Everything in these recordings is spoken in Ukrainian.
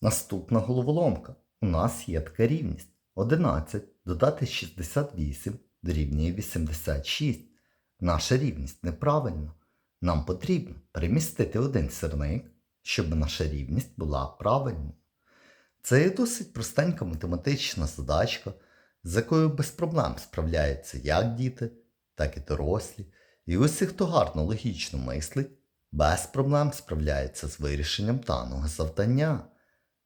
Наступна головоломка. У нас є така рівність. 11 додати 68 дорівнює 86. Наша рівність неправильна. Нам потрібно перемістити один сірник, щоб наша рівність була правильною. Це є досить простенька математична задачка, з якою без проблем справляються як діти, так і дорослі. І усі, хто гарно логічно мислить, без проблем справляється з вирішенням даного завдання.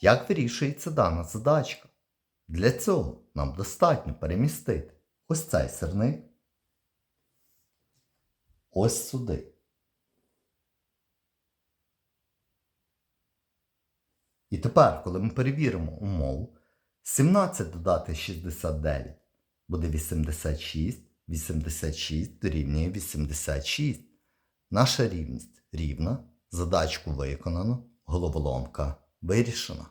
Як вирішується дана задачка? Для цього нам достатньо перемістити ось цей сирник ось сюди. І тепер, коли ми перевіримо умову, 17 додати 69 буде 86, 86 дорівнює 86. Наша рівність рівна, задачку виконано, головоломка вирішена.